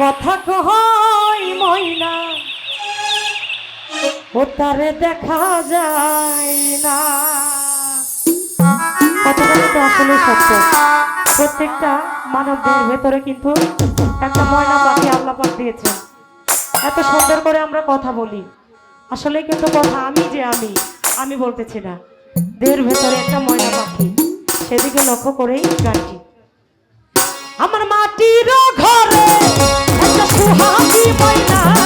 কথা কহই ময়না। ও তারে দেখা যায় না। কথাটা কিন্তু আসলে সত্য। প্রত্যেকটা মানবদের ভেতরে কিন্তু একটা ময়না পাখি আল্লাহ পাক দিয়েছেন এত সুন্দর করে আমরা কথা বলি। আসলে কিন্তু কথা আমি যে আমি আমি বলতেছি না। দেহের ভেতরে একটা ময়না পাখি। সেদিকে লক্ষ্য করেই গানটি। আমার মাটির ঘরে একটা সুহাগী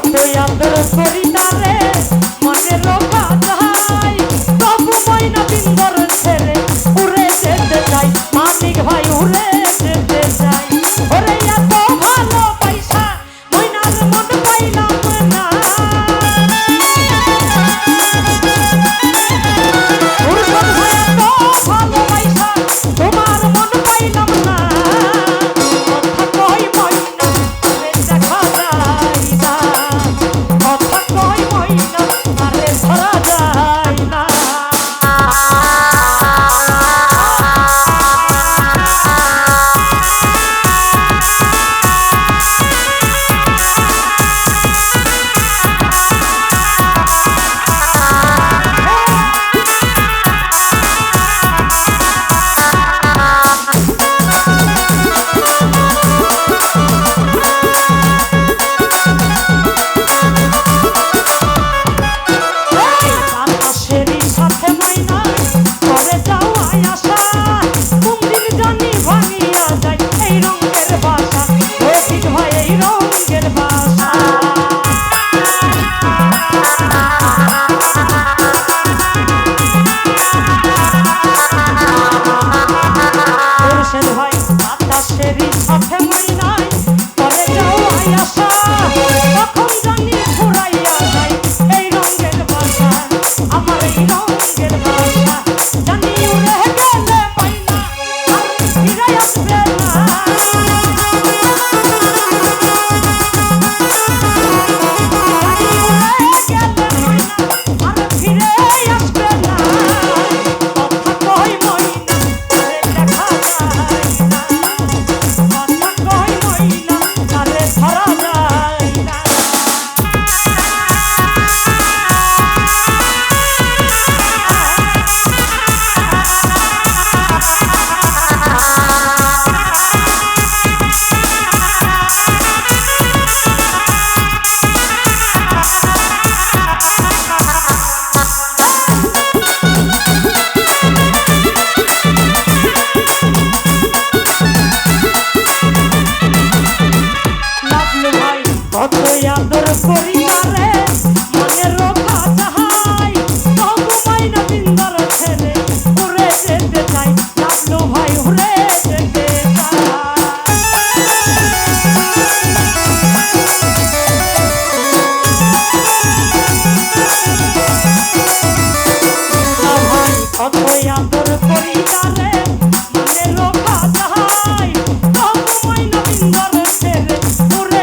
অথই আন্দোলন করিতা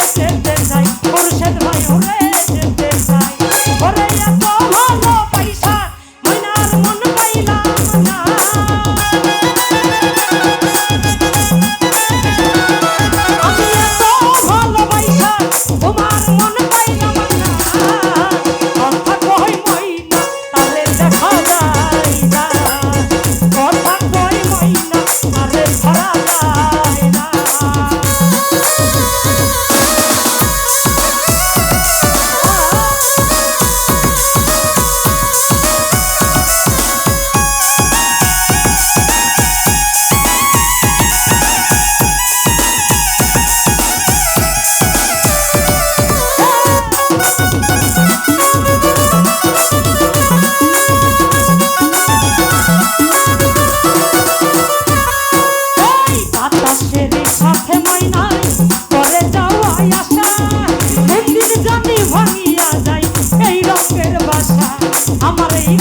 said আমার এই